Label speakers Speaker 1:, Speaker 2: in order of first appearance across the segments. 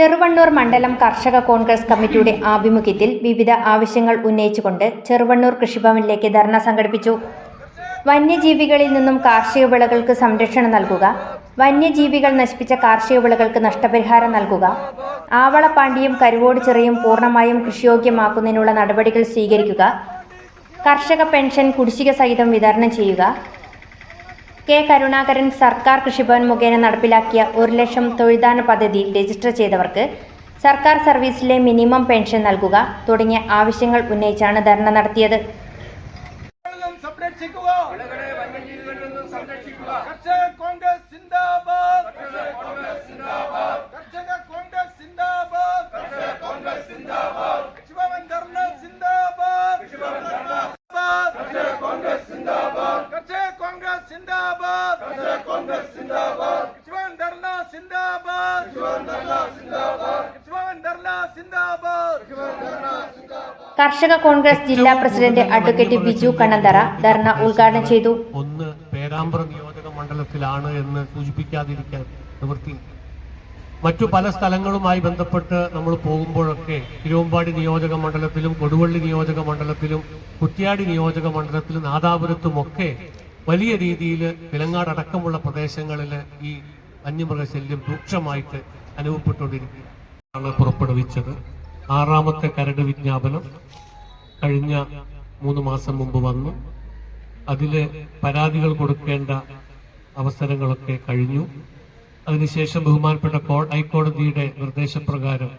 Speaker 1: ചെറുവണ്ണൂർ മണ്ഡലം കർഷക കോൺഗ്രസ് കമ്മിറ്റിയുടെ ആഭിമുഖ്യത്തിൽ വിവിധ ആവശ്യങ്ങൾ ഉന്നയിച്ചുകൊണ്ട് ചെറുവണ്ണൂർ കൃഷിഭവനിലേക്ക് ധർണ സംഘടിപ്പിച്ചു. വന്യജീവികളിൽ നിന്നും കാർഷിക വിളകൾക്ക് സംരക്ഷണം നൽകുക വന്യജീവികൾ നശിപ്പിച്ച കാർഷിക വിളകൾക്ക് നഷ്ടപരിഹാരം നൽകുക ആവളപ്പാണ്ടിയും കരുവോട് ചെറിയും പൂർണമായും കൃഷിയോഗ്യമാക്കുന്നതിനുള്ള നടപടികൾ സ്വീകരിക്കുക കർഷക പെൻഷൻ കുടിശ്ശിക സഹിതം വിതരണം ചെയ്യുക കെ കരുണാകരൻ സർക്കാർ കൃഷിഭവൻ മുഖേന നടപ്പിലാക്കിയ ഒരു ലക്ഷം തൊഴിൽദാന പദ്ധതിയിൽ രജിസ്റ്റർ ചെയ്തവർക്ക് സർക്കാർ സർവീസിലെ മിനിമം പെൻഷൻ നൽകുക തുടങ്ങിയ ആവശ്യങ്ങൾ ഉന്നയിച്ചാണ് ധർണ നടത്തിയത്.
Speaker 2: കോൺഗ്രസ് സിന്ദാബാദ് കൃഷിഭവൻ ധർണ സിന്ദാബാദ് കർഷക കോൺഗ്രസ് സിന്ദാബാദ് കൃഷിഭവൻ ധർണ സിന്ദാബാദ്. കൃഷിഭവൻ ധർണ സിന്ദാബാദ്.
Speaker 1: കർഷക കോൺഗ്രസ് ജില്ലാ പ്രസിഡന്റ് അഡ്വക്കേറ്റ് ബിജു കണ്ണന്തറ ധർണ ഉദ്ഘാടനം ചെയ്തു.
Speaker 3: ഒന്ന് പേരാമ്പ്ര നിയോജക മണ്ഡലത്തിലാണ് എന്ന് സൂചിപ്പിക്കാതിരിക്കാൻ നിവൃത്തി. മറ്റു പല സ്ഥലങ്ങളുമായി ബന്ധപ്പെട്ട് നമ്മൾ പോകുമ്പോഴൊക്കെ തിരുവമ്പാടി നിയോജക മണ്ഡലത്തിലും കൊടുവള്ളി നിയോജക മണ്ഡലത്തിലും കുറ്റ്യാടി നിയോജക മണ്ഡലത്തിലും നാദാപുരത്തുമൊക്കെ വലിയ രീതിയിൽ വിലങ്ങാടക്കമുള്ള പ്രദേശങ്ങളിൽ ഈ വന്യമൃഗശല്യം രൂക്ഷമായിട്ട് അനുഭവപ്പെട്ടുകൊണ്ടിരിക്കുകയാണ് പുറപ്പെടുവിച്ചത്. ആറാമത്തെ കരട് വിജ്ഞാപനം കഴിഞ്ഞ മൂന്ന് മാസം മുമ്പ് വന്നു. അതിൽ പരാതികൾ കൊടുക്കേണ്ട അവസരങ്ങളൊക്കെ കഴിഞ്ഞു. അതിനുശേഷം ബഹുമാനപ്പെട്ട ഹൈക്കോടതിയുടെ നിർദ്ദേശപ്രകാരം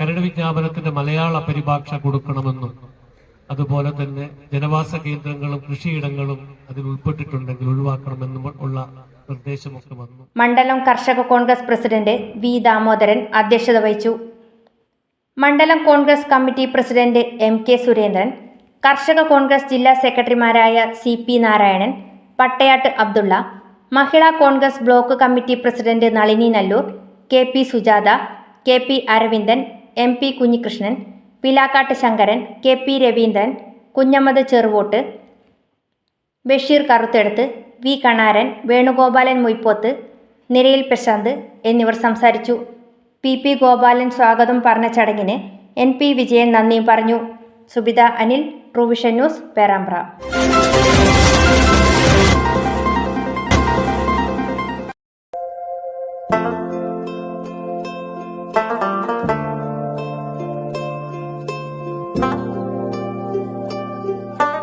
Speaker 3: കരട് വിജ്ഞാപനത്തിന്റെ മലയാള പരിഭാഷ കൊടുക്കണമെന്നും അതുപോലെ തന്നെ ജനവാസ കേന്ദ്രങ്ങളും കൃഷിയിടങ്ങളും അതിൽ ഉൾപ്പെട്ടിട്ടുണ്ടെങ്കിൽ ഒഴിവാക്കണമെന്നും ഉള്ള നിർദ്ദേശമൊക്കെ വന്നു.
Speaker 1: മണ്ഡലം കർഷക കോൺഗ്രസ് പ്രസിഡന്റ് വി ദാമോദരൻ അധ്യക്ഷത വഹിച്ചു. മണ്ഡലം Congress committee president M K Surendran കർഷക കോൺഗ്രസ് ജില്ലാ സെക്രട്ടറിമാരായ C P Narayanan Pattayatt Abdulla Mahila Congress block committee president Nalini Nalloor K P Sujatha K P Aravindan M P Kunhikrishnan Pilakkatt Sankaran K P Raveendran Kunhammad Cheruvott Basheer Karuthedath V Kanaran Venugopalan Moyipoth നിരയിൽ പ്രശാന്ത് എന്നിവർ സംസാരിച്ചു. P P Gopalan സ്വാഗതം പറഞ്ഞ ചടങ്ങിന് N P Vijayan നന്ദിയും പറഞ്ഞു. Subitha Anil Truevision news Perambra.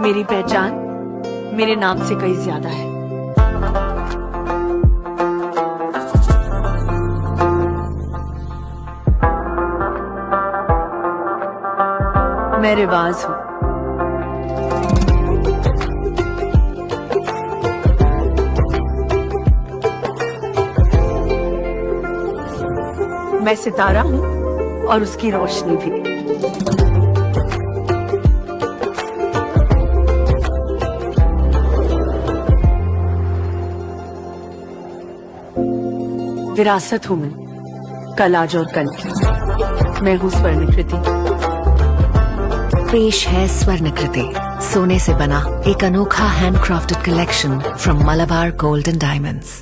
Speaker 4: मेरी पहचान मेरे नाम से कहीं ज़्यादा है। मैं रिवाज हूँ। मैं सितारा हूँ और उसकी रोशनी भी। विरासत हूँ मैं, कल, आज और कल की। मैं हूँ स्वर्णकृति।
Speaker 5: पेश है स्वर्णकृति, सोने से बना एक अनोखा handcrafted collection from Malabar golden diamonds